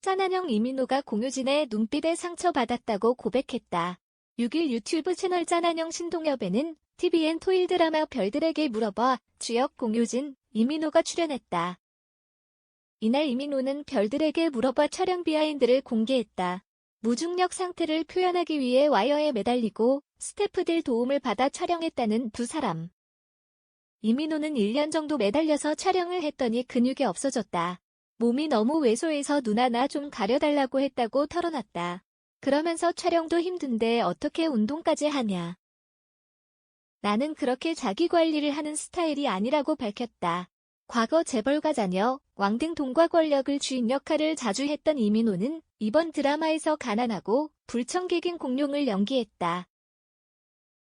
짠한형 이민호가 공효진의 눈빛에 상처받았다고 고백했다. 6일 유튜브 채널 짠한형 신동엽에는 TVN 토일 드라마 별들에게 물어봐 주역 공효진, 이민호가 출연했다. 이날 이민호는 별들에게 물어봐 촬영 비하인드를 공개했다. 무중력 상태를 표현하기 위해 와이어에 매달리고 스태프들 도움을 받아 촬영했다는 두 사람. 이민호는 1년 정도 매달려서 촬영을 했더니 근육이 없어졌다. 몸이 너무 왜소해서 눈 하나 좀 가려달라고 했다고 털어놨다. 그러면서 촬영도 힘든데 어떻게 운동까지 하냐. 나는 그렇게 자기 관리를 하는 스타일이 아니라고 밝혔다. 과거 재벌가 자녀, 왕등 동과 권력을 주인 역할을 자주 했던 이민호는 이번 드라마에서 가난하고 불청객인 공룡을 연기했다.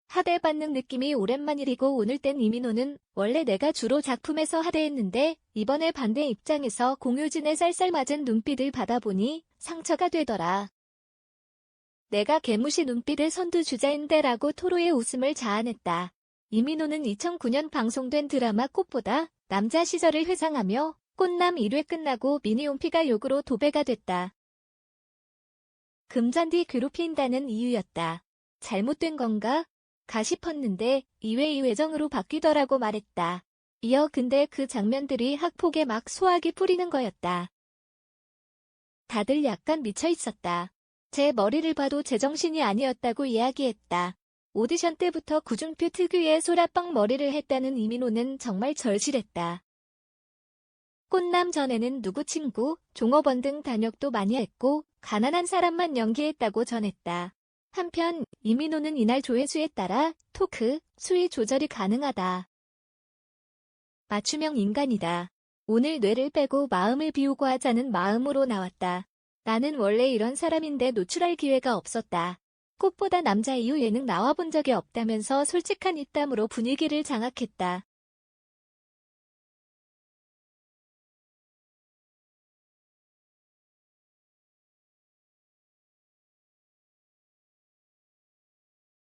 하대받는 느낌이 오랜만이리고 오늘 땐 이민호는 원래 내가 주로 작품에서 하대했는데 이번에 반대 입장에서 공효진의 쌀쌀 맞은 눈빛을 받아보니 상처가 되더라. 내가 개무시 눈빛의 선두주자인데 라고 토로의 웃음을 자아냈다. 이민호는 2009년 방송된 드라마 꽃보다 남자 시절을 회상하며 꽃남 1회 끝나고 미니홈피가 욕으로 도배가 됐다. 금잔디 괴롭힌다는 이유였다. 잘못된 건가? 가 싶었는데 2회 2회정으로 바뀌더라고 말했다. 이어 근데 그 장면들이 학폭에 막 소화기 뿌리는 거였다. 다들 약간 미쳐 있었다. 제 머리를 봐도 제정신이 아니었다고 이야기했다. 오디션 때부터 구준표 특유의 소라빵 머리를 했다는 이민호는 정말 절실했다. 꽃남 전에는 누구 친구, 종업원 등 단역도 많이 했고 가난한 사람만 연기했다고 전했다. 한편 이민호는 이날 조회수에 따라 토크, 수위 조절이 가능하다. 맞춤형 인간이다. 오늘 뇌를 빼고 마음을 비우고 하자는 마음으로 나왔다. 나는 원래 이런 사람인데 노출할 기회가 없었다. 꽃보다 남자 이후 예능 나와본 적이 없다면서 솔직한 입담으로 분위기를 장악했다.